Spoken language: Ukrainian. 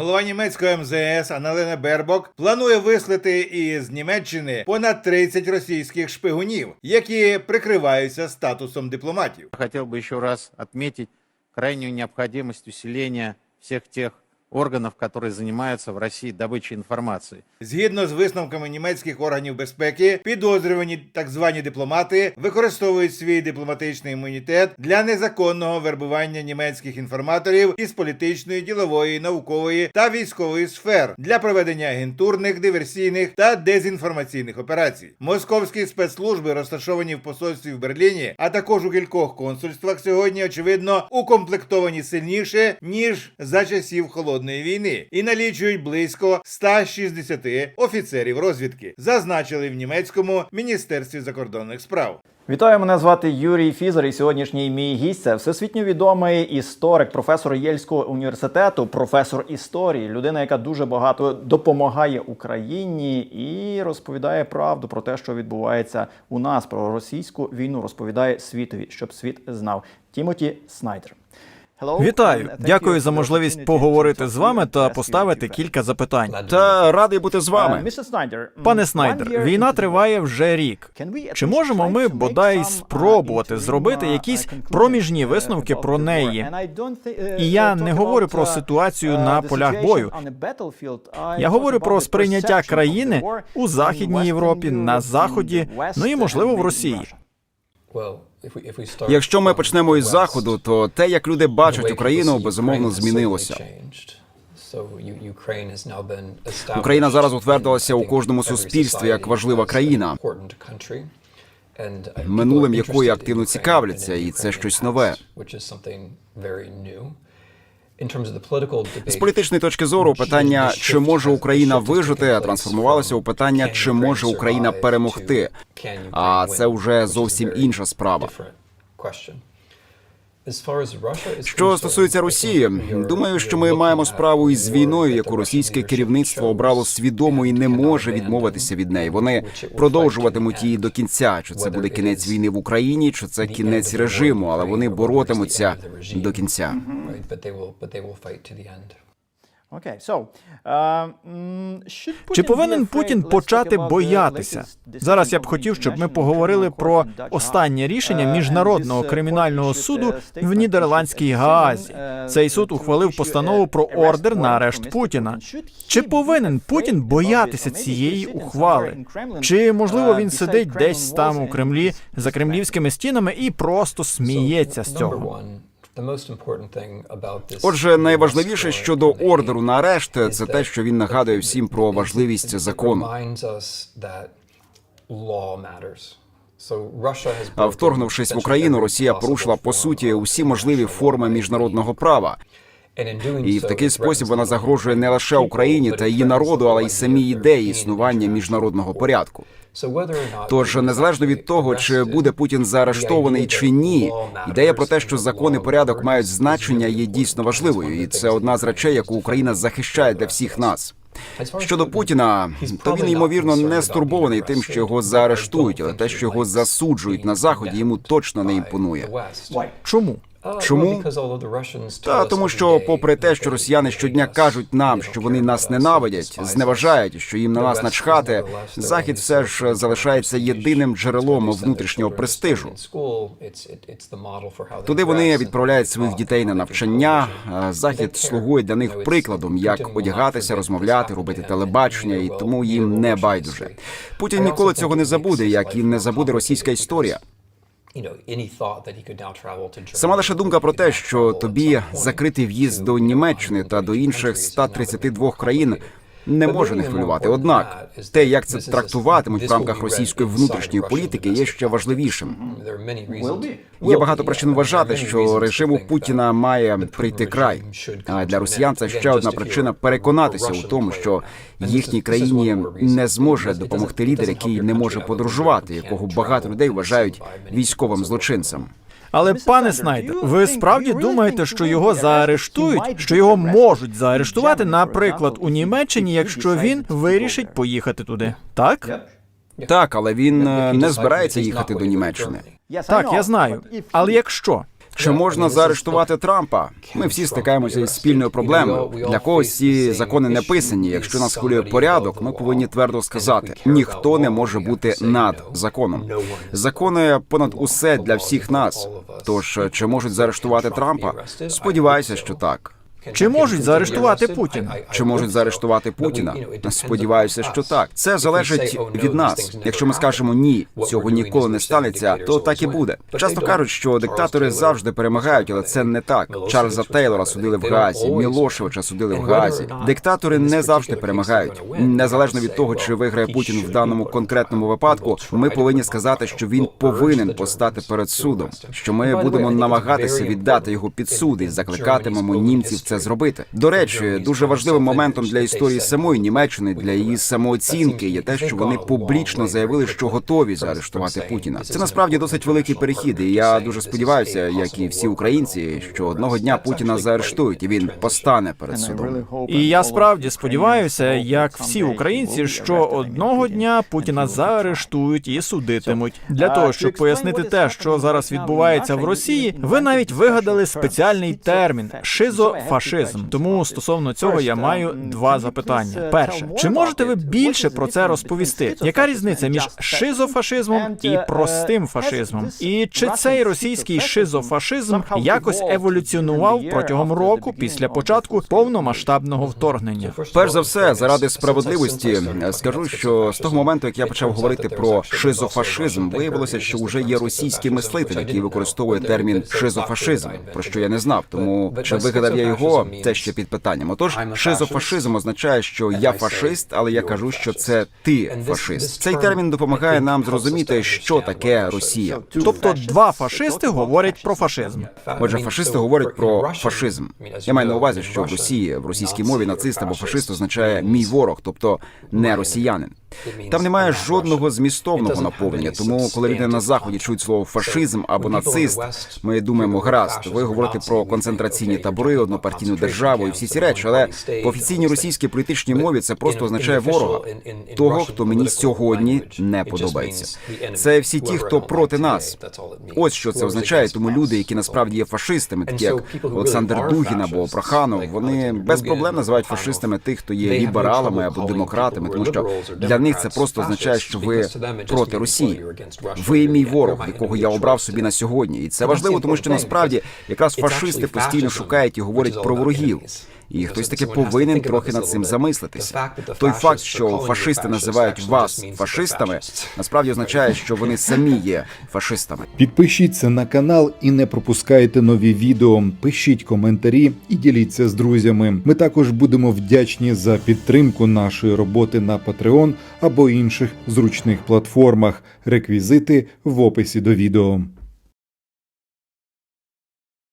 Голова німецького МЗС Аналена Бербок планує вислати із Німеччини понад 30 російських шпигунів, які прикриваються статусом дипломатів. Хотів би ще раз відмітити крайню необхідність усилення всіх тех органов, которые занимаются в России добычей информации. Згідно з висновками німецьких органів безпеки, підозрювані так звані дипломати використовують свій дипломатичний імунітет для незаконного вербування німецьких інформаторів із політичної, ділової, наукової та військової сфер для проведення агентурних, диверсійних та дезінформаційних операцій. Московські спецслужби, розташовані в посольстві в Берліні, а також у кількох консульствах, сьогодні очевидно укомплектовані сильніше ніж за часів холодної війни і налічують близько 160 офіцерів розвідки, зазначили в німецькому міністерстві закордонних справ. Вітаю, мене звати Юрій Фізер. І сьогоднішній мій гість це всесвітньо відомий історик, професор Єльського університету, професор історії, людина, яка дуже багато допомагає Україні і розповідає правду про те, що відбувається у нас, про російську війну, розповідає світові, щоб світ знав. Тімоті Снайдер. Вітаю, дякую за можливість поговорити з вами та поставити кілька запитань. Та радий бути з Uh, вами. Mr. Пане Снайдер, війна триває вже рік. Чи можемо ми бодай uh, спробувати зробити uh, якісь проміжні uh, висновки про неї? Uh, І я не говорю про uh, ситуацію uh, на полях бою. Я говорю про сприйняття країни у Західній Європі, на Заході, ну і можливо в Росії. Якщо ми почнемо із заходу, то те, як люди бачать Україну, безумовно змінилося. Україна зараз утвердилася у кожному суспільстві як важлива країна, минулим якої активно цікавляться, і це щось нове. З політичної точки зору, питання чи може Україна вижити, трансформувалося у питання, чи може Україна перемогти. А це вже зовсім інша справа. Що стосується Росії, думаю, що ми маємо справу із війною, яку російське керівництво обрало свідомо і не може відмовитися від неї. Вони продовжуватимуть її до кінця. Чи це буде кінець війни в Україні, чи це кінець режиму, але вони боротимуться до кінця. Чи Putin be повинен? Путін почати боятися? Зараз я б хотів, щоб ми поговорили про останнє рішення Uh, міжнародного uh, кримінального суду uh, в Нідерландській Гаазі. uh, Цей суд ухвалив постанову про ордер на арешт. Путіна. Чи повинен Путін боятися цієї ухвали? Чи можливо uh, він сидить десь там у Кремлі за кремлівськими стінами і просто сміється з цього? Отже, найважливіше щодо ордеру на арешт це те, що він нагадує всім про важливість закону. А вторгнувшись в Україну, Росія порушила по суті усі можливі форми міжнародного права. І в такий спосіб вона загрожує не лише Україні та її народу, але й самій ідеї існування міжнародного порядку. Тож, незалежно від того, чи буде Путін заарештований чи ні, ідея про те, що закон і порядок мають значення, є дійсно важливою, і це одна з речей, яку Україна захищає для всіх нас. Щодо Путіна, то він ймовірно не стурбований тим, що його заарештують, але те, що його засуджують на заході, йому точно не імпонує. Чому? Чому? Та тому, що, попри те, що росіяни щодня кажуть нам, що вони нас ненавидять, зневажають, що їм на нас начхати, захід все ж залишається єдиним джерелом внутрішнього престижу. Туди вони відправляють своїх дітей на навчання. Захід слугує для них прикладом, як одягатися, розмовляти, робити телебачення, і тому їм не байдуже. Путін ніколи цього не забуде, як і не забуде російська історія. Сама лише думка про те, що тобі закритий в'їзд до Німеччини та до інших 132 країн не може не хвилювати. Однак те, як це трактуватимуть в рамках російської внутрішньої політики, є ще важливішим. Є багато причин вважати, що режиму Путіна має прийти край. А для росіян це ще одна причина переконатися у тому, що їхній країні не зможе допомогти лідер, який не може подорожувати, якого багато людей вважають військовим злочинцем. Але пане Снайдер, ви справді думаєте, що його заарештують, що його можуть заарештувати, наприклад, у Німеччині, якщо він вирішить поїхати туди? Так? Так, але він е, не збирається їхати до Німеччини. Так, я знаю. Але якщо Чи можна заарештувати Трампа? Ми всі стикаємося із спільною проблемою. Для когось ці закони не писані. Якщо нас хвилює порядок, ми повинні твердо сказати: ніхто не може бути над законом. Закони понад усе для всіх нас. Тож чи можуть заарештувати Трампа? Сподіваюся, що так. Чи можуть заарештувати Путіна? Чи можуть заарештувати Путіна? Сподіваюся, що так. Це залежить від нас. Якщо ми скажемо ні, цього ніколи не станеться, то так і буде. Часто кажуть, що диктатори завжди перемагають, але це не так. Чарльза Тейлора судили в Гаазі, Мілошевича судили в Гаазі. Диктатори не завжди перемагають. Незалежно від того, чи виграє Путін в даному конкретному випадку, ми повинні сказати, що він повинен постати перед судом. Що ми будемо намагатися віддати його під суд і закликатимемо німців це зробити. До речі, дуже важливим моментом для історії самої Німеччини, для її самооцінки, є те, що вони публічно заявили, що готові заарештувати Путіна. Це насправді досить великий перехід. І я дуже сподіваюся, як і всі українці, що одного дня Путіна заарештують і він постане перед судом. І я справді сподіваюся, як всі українці, що одного дня Путіна заарештують і судитимуть. Для того щоб пояснити те, що зараз відбувається в Росії, ви навіть вигадали спеціальний термін шизофашизм. Тому стосовно цього я маю два запитання. Перше, чи можете ви більше про це розповісти? Яка різниця між шизофашизмом і простим фашизмом? І чи цей російський шизофашизм якось еволюціонував протягом року після початку повномасштабного вторгнення? Перш за все, заради справедливості скажу, що з того моменту, як я почав говорити про шизофашизм, виявилося, що вже є російський мислитель, який використовує термін шизофашизм, про що я не знав. Тому чи вигадав я його, це ще під питанням. Отож, шизофашизм означає, що я фашист, але я кажу, що це ти фашист. Цей термін допомагає нам зрозуміти, що таке Росія. Тобто два фашисти говорять про фашизм. Отже, фашисти говорять про фашизм. Я маю на увазі, що в Росії в російській мові нацист або фашист означає мій ворог, тобто не росіянин. Там немає жодного змістовного наповнення. Тому, коли люди на заході чують слово фашизм або нацист, ми думаємо, гаразд, ви говорите про концентраційні табори, однопартійну державу і всі ці речі. Але в офіційній російській політичній мові це просто означає ворога, того, хто мені сьогодні не подобається. Це всі ті, хто проти нас. Ось що це означає. Тому люди, які насправді є фашистами, такі як Олександр Дугін або Проханов, вони без проблем називають фашистами тих, хто є лібералами або демократами, тому що для них це просто означає, що ви проти Росії. Ви мій ворог, якого я обрав собі на сьогодні, і це важливо, тому що насправді якраз фашисти постійно шукають і говорять про ворогів. І хтось таки повинен трохи над цим замислитися. Той факт, що фашисти називають вас фашистами, насправді означає, що вони самі є фашистами. Підпишіться на канал і не пропускайте нові відео. Пишіть коментарі і діліться з друзями. Ми також будемо вдячні за підтримку нашої роботи на Patreon або інших зручних платформах. Реквізити в описі до відео.